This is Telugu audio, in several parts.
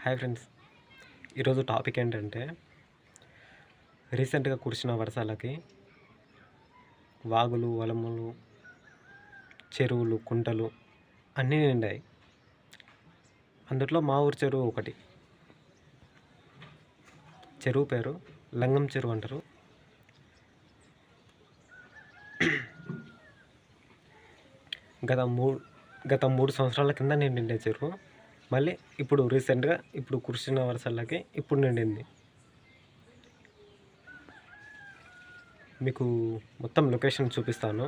Hi friends. ఈరోజు టాపిక్ ఏంటంటే రీసెంట్గా కురిసిన వర్షాలకి వాగులు వలములు చెరువులు కుంటలు అన్నీ నిండాయి. అందుట్లో మా ఊరి చెరువు ఒకటి. చెరువు పేరు లంగం చెరువు అంటారు. గత మూడు గత మూడు సంవత్సరాల కింద నిండిండే చెరువు. మళ్ళీ ఇప్పుడు రీసెంట్గా ఇప్పుడు కురిసిన వర్షాలకి ఇప్పుడు నిండింది. మీకు మొత్తం లొకేషన్ చూపిస్తాను.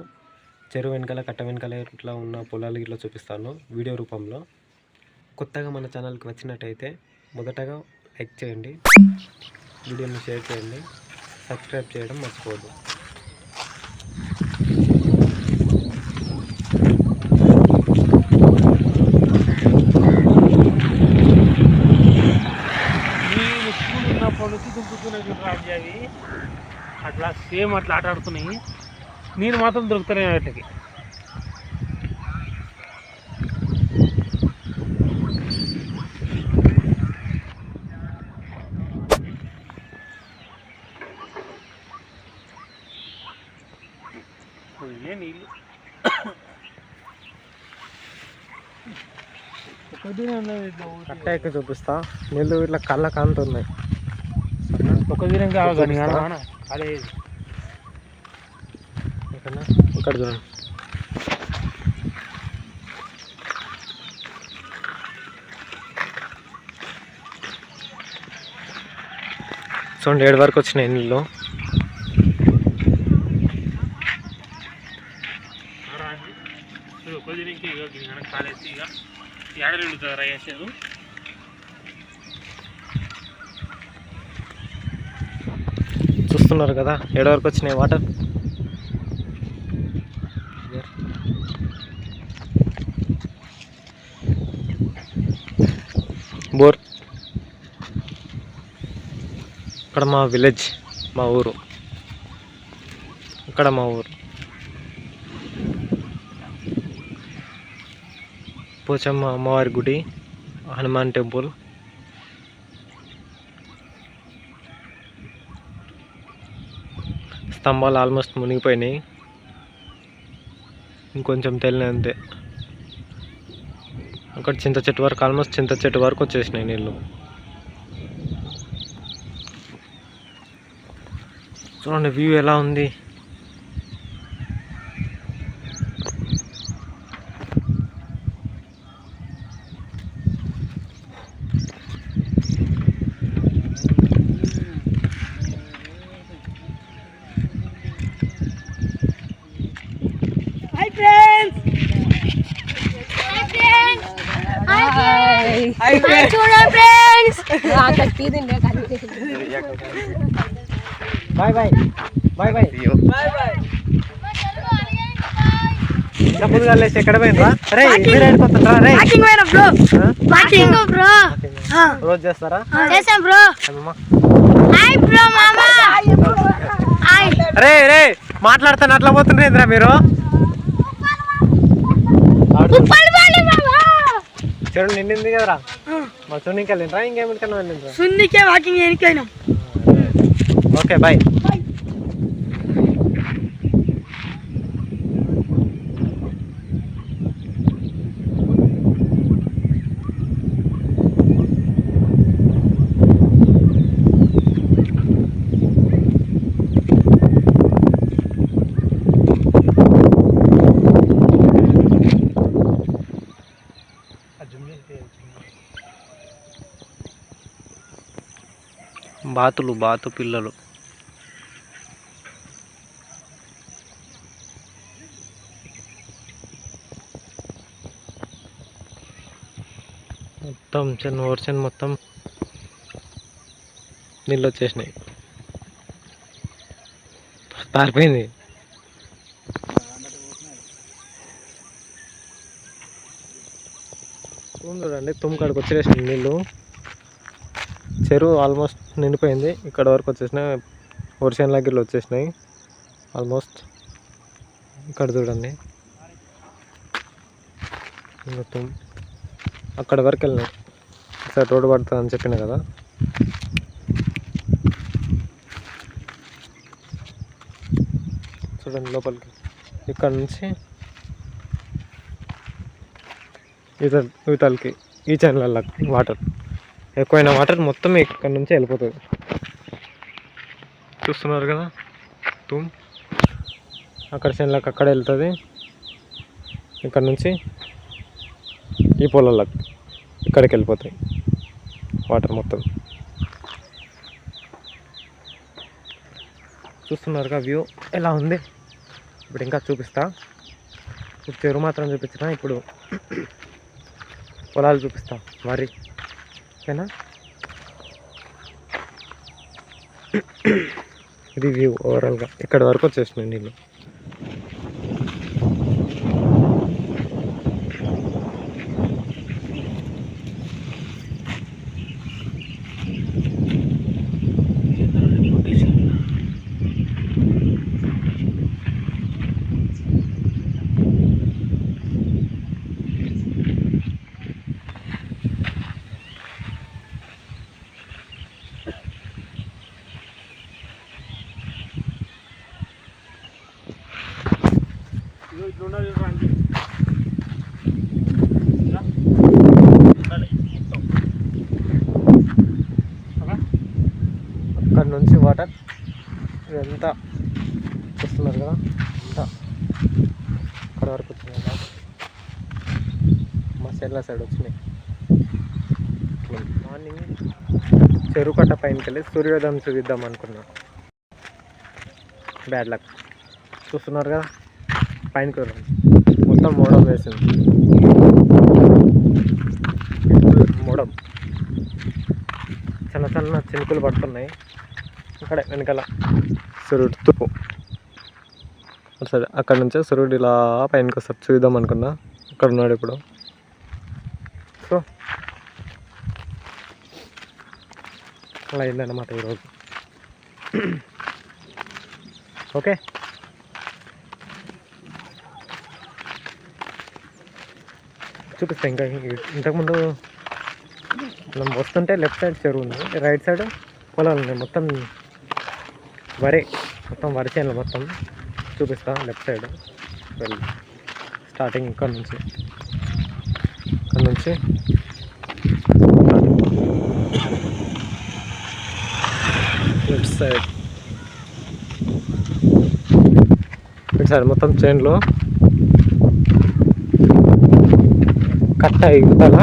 చెరువు వెనకాల కట్ట వెనకాల ఇట్లా ఉన్న పొలాలు ఇట్లా చూపిస్తాను వీడియో రూపంలో. కొత్తగా మన ఛానల్కి వచ్చినట్టయితే మొదటగా లైక్ చేయండి వీడియోని షేర్ చేయండి సబ్స్క్రైబ్ చేయడం మర్చిపోవద్దు నేను స్కూల్ ఉన్నప్పటి నుంచి దుంకుతున్నాయి చూడు రాజు అవి అట్లా సేమ్ అట్లా ఆట ఆడుతున్నాయి నేను మాత్రం దొరుకుతున్నాయి వాటికి. నీళ్ళు? కట్ట ఎక్కి చూపిస్తా. నీళ్ళు ఇట్లా కళ్ళ కాంతున్నాయి ఒక దినం కావాలి అదే. ఇక్కడ చూడండి చూడండి ఏడు వరకు వచ్చినాయి నీళ్ళు. చూస్తున్నారు కదా ఏడు వరకు వచ్చినాయి వాటర్ బోర్ అక్కడ మా విలేజ్ మా ఊరు. అక్కడ మా ఊరు. పోచమ్మ అమ్మవారి గుడి హనుమాన్ టెంపుల్. స్తంభాలు ఆల్మోస్ట్ మునిగిపోయినాయి. ఇంకొంచెం తేలినాయి అంతే. అక్కడ చింత చెట్టు వరకు ఆల్మోస్ట్ చింత చెట్టు వరకు వచ్చేసినాయి నీళ్ళు చూడండి వ్యూ ఎలా ఉంది. ఫ్రెండ్స్ ఫ్రెండ్స్ చూడండి friends bye bye bye bye డబ్బులు కలిసి ఎక్కడ పోయినరా రే మీరు వెళ్ళిపోతుండ్రా రే వాకింగ్ పోయినా బ్రో వాకింగ్ బ్రో రోజు చేస్తారా? చేసాం బ్రో. హాయ్ బ్రో మామా. హాయ్ రే రే మాట్లాడుతాను అట్లా పోతుండ్రేంద్రా మీరు? చెడు నిండింది కదరా. మా చున్నీకి వెళ్ళిండ్రా ఇంకేమిటికన్నా వెళ్ళిండ్రా? సున్నికే వాకింగ్ చేయనికైనా ఓకే బాయ్ బాతులు బాతు పిల్లలు. మొత్తం చిన్న వర్షన్ మొత్తం నీళ్ళు వచ్చేసినాయి. పారిపోయింది. చూడండి తుమ్మకాడికి వచ్చేసినాయి నీళ్ళు. చెరువు ఆల్మోస్ట్ నిండిపోయింది. ఇక్కడ వరకు వచ్చేసినాయి ఒరిసేన్ దగ్గరలో వచ్చేసినాయి. ఆల్మోస్ట్ ఇక్కడ చూడండి. మొత్తం అక్కడ వరకు వెళ్ళినాయి సార్ రోడ్డు పడుతుంది అని చెప్పిన కదా. చూడండి లోపలికి. ఇక్కడ నుంచి ఇతల ఇతలకి ఈ ఛానల్ వాటర్ ఎక్కువైన వాటర్ మొత్తం ఇక్కడ నుంచి వెళ్ళిపోతుంది. చూస్తున్నారు కదా? తూమ్ అక్కడ చేనులకు అక్కడ వెళ్తుంది. ఇక్కడ నుంచి ఈ పొలాలకు. ఇక్కడికి వెళ్ళిపోతాయి వాటర్ మొత్తం. చూస్తున్నారుగా వ్యూ ఎలా ఉంది? ఇప్పుడు ఇంకా చూపిస్తా. ఇప్పుడు చెరువు మాత్రం చూపించిన ఇప్పుడు పొలాలు చూపిస్తా. వరి. ఓకేనా? ఇది వ్యూ ఓవరాల్గా ఇక్కడ వరకు వచ్చేసినాయి నీళ్ళు. ఇదంతా చూస్తున్నారు కదా అంతా అక్కడ వరకు వచ్చినాయి కదా. మా సెల్ల సైడ్ వచ్చినాయి మార్నింగ్. చెరువు కట్ట పైనకి వెళ్ళి సూర్యోదయం చూపిద్దాం అనుకున్నా. బ్యాడ్ లక్ చూస్తున్నారు కదా పైనకి వెళ్ళాం. మొత్తం మోడం వేసింది. మోడం. చిన్న చిన్న చినుకులు పడుతున్నాయి. అక్కడే వెనకాల. సూర్యుడు తూర్పు సరే అక్కడ నుంచే సూర్యుడు ఇలా పైనకి వస్తాడు. చూద్దాం అనుకున్నా. అక్కడ ఉన్నాడు ఇప్పుడు. సో అలా అయిందన్నమాట ఈరోజు. ఓకే. చూపిస్తా ఇంకా. ఇంతకుముందు మనం వస్తుంటే లెఫ్ట్ సైడ్ చెరువు ఉంది. రైట్ సైడ్ పొలాలు ఉన్నాయి. మొత్తం వరి మొత్తం వరి చేనులు మొత్తం చూపిస్తా లెఫ్ట్ సైడ్. వెళ్ళి. స్టార్టింగ్ ఇక్కడ నుంచి. ఇక్కడ నుంచి. Left side. లెఫ్ట్ సైడ్ మొత్తం చైన్లో. కట్ట ఇగుతల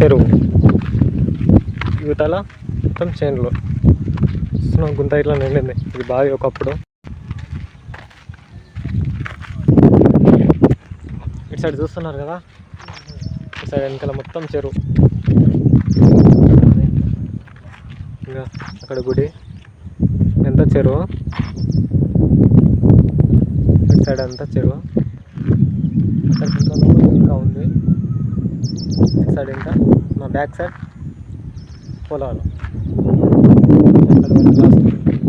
చెరువు. ఇగుతల మొత్తం చైన్లో. చూస్తున్నాం గుంత ఇట్లా నిండింది ఇది బావి ఒకప్పుడు. ఇటు సైడ్ చూస్తున్నారు కదా? ఇటు సైడ్ వెనకాల మొత్తం చెరువు. ఇంకా అక్కడ గుడి. ఎంత చెరువు? ఇటు సైడ్ అంతా చెరువు. అక్కడ ఇంకా ఇంకా ఉంది. ఇటు సైడ్ ఇంకా మా బ్యాక్ సైడ్ పొలాలు.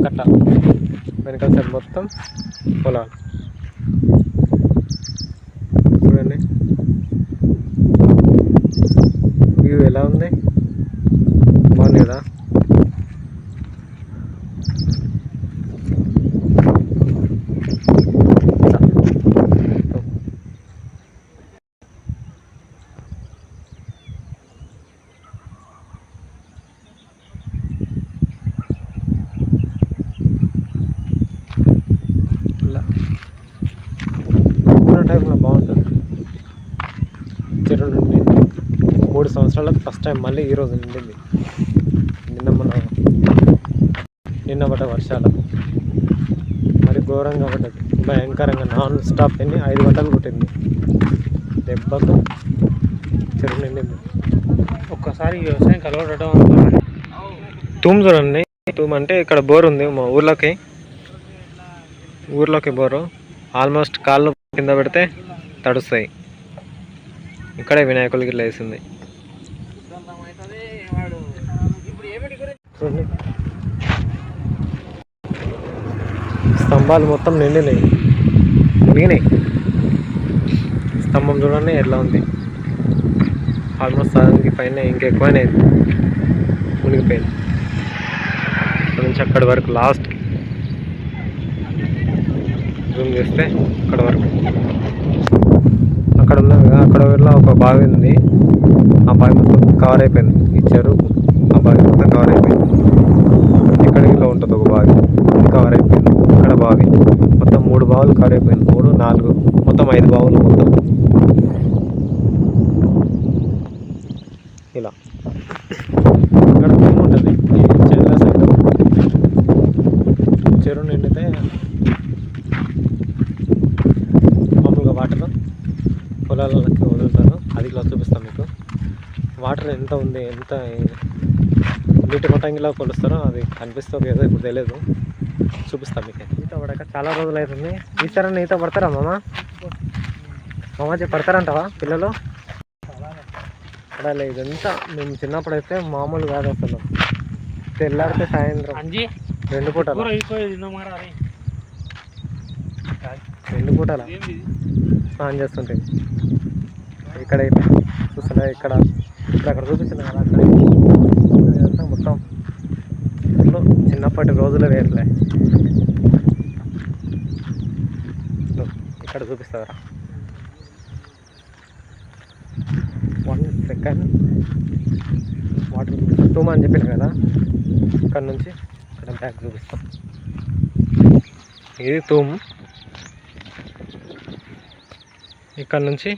కట్ట. వెనకాల సైడ్ మొత్తం పొలాలు. చూడండి. వ్యూ ఎలా ఉంది బాగుంది కదా ఇలా. ఇలా ఉన్న టైంలో బాగుంటుంది చెరువు నుండి మూడు సంవత్సరాలకు ఫస్ట్ టైం మళ్ళీ ఈరోజు నిండింది. నిన్న మన నిన్న పడ్డ వర్షాలు. మరి ఘోరంగా పడ్డది. భయంకరంగా నాన్ స్టాప్ ఎన్ని ఐదు గంటలు కొట్టింది. దెబ్బకు చెరువు నిండింది. ఒక్కసారి వ్యవసాయం కలవడటం తూమ్ చూడండి. తూమ్ అంటే ఇక్కడ బోర్ ఉంది మా ఊర్లోకి. ఊర్లోకి బోరు. ఆల్మోస్ట్ కాళ్ళు కింద పెడితే తడుస్తాయి. ఇక్కడే వినాయకులకి లేసింది వేసింది. స్తంభాలు మొత్తం నిండినాయి. మునిగినాయి స్తంభం చూడండి ఎట్లా ఉంది. ఆల్మోస్ట్ సగంకి పైన ఇంకెక్కువనే మునిగిపోయింది. అక్కడి నుంచి అక్కడి వరకు లాస్ట్ జూమ్ చేస్తే అక్కడ వరకు. అక్కడ ఉన్నాం కదా అక్కడ వెళ్ళి ఒక బావి ఉంది. ఆ బావి మొత్తం కవర్ అయిపోయింది. ఇచ్చారు. ఆ బావి మొత్తం కవర్ అయిపోయింది. ఇక్కడ ఇలా ఉంటుంది ఒక బావి. కవర్ అయిపోయింది. ఇక్కడ బావి. మొత్తం మూడు బావులు కవర్ అయిపోయింది. మూడు నాలుగు. మొత్తం ఐదు బావులు మొత్తం ఇలా ఇక్కడ భూమి ఉంటుంది ఈ చెరువు సైడ్ చెరువు నిండితే మామూలుగా వాటర్ పొలాలకి వదులుతారు అది ఇలా చూపిస్తాం మీకు వాటర్ ఎంత ఉంది ఎంత నీటి మట్టం ఇలా కొలుస్తారో అది కనిపిస్తుంది ఏదో ఇప్పుడు తెలియదు చూపిస్తాం మీకు. ఈత పడక చాలా రోజులు అవుతుంది ఈసారి ఈత పడతారా మామ? మామాజీ పడతారంటావా పిల్లలు? పడాలి ఇదంతా మేము చిన్నప్పుడు అయితే మామూలు కాదు అసలు. తెల్లారితే సాయంత్రం. రెండు పూటలు? రెండు పూటల? స్నానం చేస్తుంటే. ఇక్కడైతే చూస్తున్నా ఇక్కడ. ఇప్పుడు అక్కడ చూపిస్తున్నా కదా అక్కడ. మొత్తం ఇప్పుడు చిన్నప్పటి రోజులు వేర్లే. ఇక్కడ చూపిస్తారా? వన్ సెకండ్ వాటర్ టూమ్ అని చెప్పాను కదా ఇక్కడ నుంచి ఇక్కడ బ్యాక్ చూపిస్తాం. ఇది తూము. ఇక్కడ నుంచి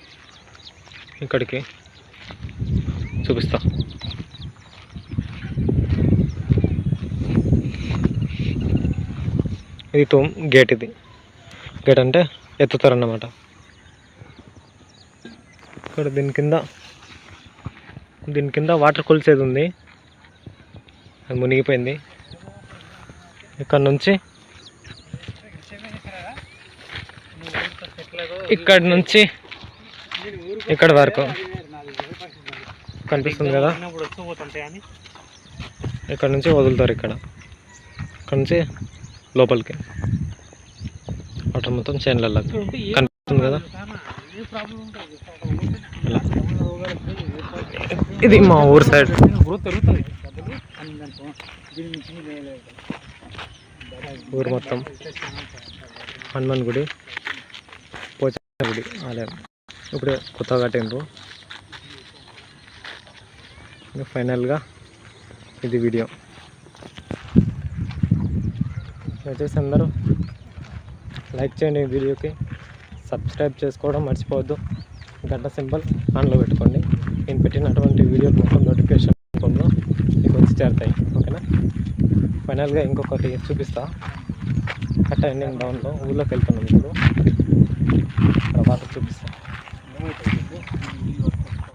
ఇక్కడికి. చూపిస్తా. ఇది తోమ్ గేట్ ఇది. గేట్ అంటే ఎత్తుతారన్నమాట. ఇక్కడ దీని కింద దీని కింద వాటర్ కొలిసేది ఉంది. అది మునిగిపోయింది. ఇక్కడ నుంచి ఇక్కడ నుంచి ఇక్కడ వరకు. కనిపిస్తుంది కదా. ఇక్కడ నుంచి వదులుతారు ఇక్కడ. ఇక్కడ నుంచి లోపలికి. వాటర్ మొత్తం చేనులలో కనిపిస్తుంది కదా. ఇది మా ఊరు సైడ్. ఊరు మొత్తం. హనుమాన్ గుడి పోచమ్మ గుడి ఆలయం. ఇప్పుడే కొత్తగా కట్టిండ్రు. ఇంకా ఫైనల్గా ఇది వీడియో. వచ్చేసి అందరూ లైక్ చేయండి ఈ వీడియోకి. సబ్స్క్రైబ్ చేసుకోవడం మర్చిపోవద్దు. గంట సింబల్ ఆన్లో పెట్టుకోండి. నేను పెట్టినటువంటి వీడియో మొత్తం నోటిఫికేషన్ రూపంలో మీకు వచ్చి చేరుతాయి. ఓకేనా? ఫైనల్గా ఇంకొకటి చూపిస్తా. కట్ట ఎండింగ్ డౌన్లో ఊళ్ళోకి వెళ్తున్నాం ఇప్పుడు. తర్వాత చూపిస్తాను